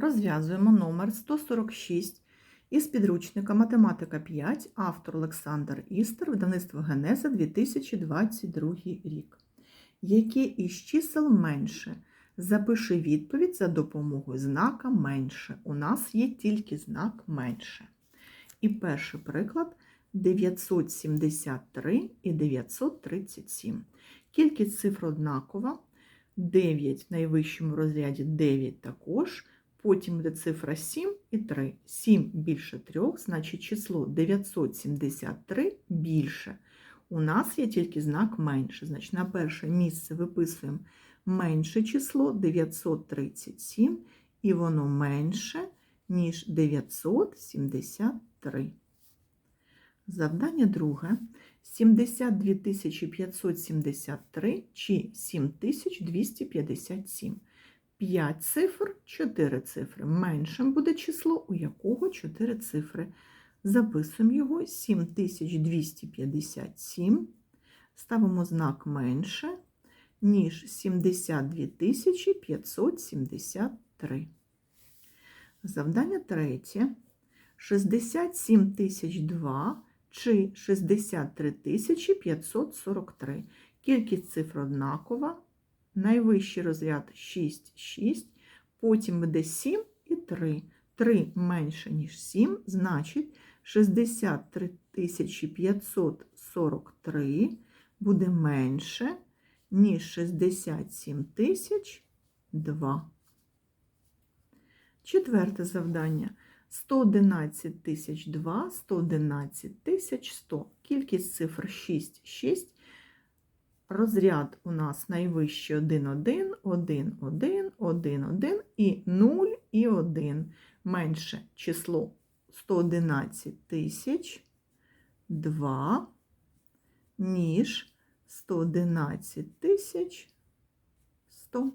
Розв'язуємо номер 146 із підручника Математика 5, автор Олександр Істер, видавництво Генеза 2022 рік. Яке із чисел менше? Запиши відповідь за допомогою знака менше. У нас є тільки знак менше. І перший приклад 973 і 937. Кількість цифр однакова. 9 в найвищому розряді 9 також. Потім буде цифра 7 і 3. 7 більше 3, значить число 973 більше. У нас є тільки знак менше. Значить, на перше місце виписуємо менше число 937, і воно менше, ніж 973. Завдання друге. 72 573 чи 7257. 5 цифр, 4 цифри. Меншим буде число, у якого 4 цифри. Записуємо його 7257. Ставимо знак менше, ніж 72 573. Завдання третє. 67 002 чи 63 543. Кількість цифр однакова. Найвищий розряд 6, 6, потім буде 7 і 3. 3 менше, ніж 7, значить 63 543 буде менше, ніж 67 002. Четверте завдання. 111 тисяч 2, 111 тисяч 100. Кількість цифр 6, 6. Розряд у нас найвищий 1, 1, 1, 1, 1, 1 і 0 і 1. Менше число 111 тисяч 2, ніж 111 тисяч 100.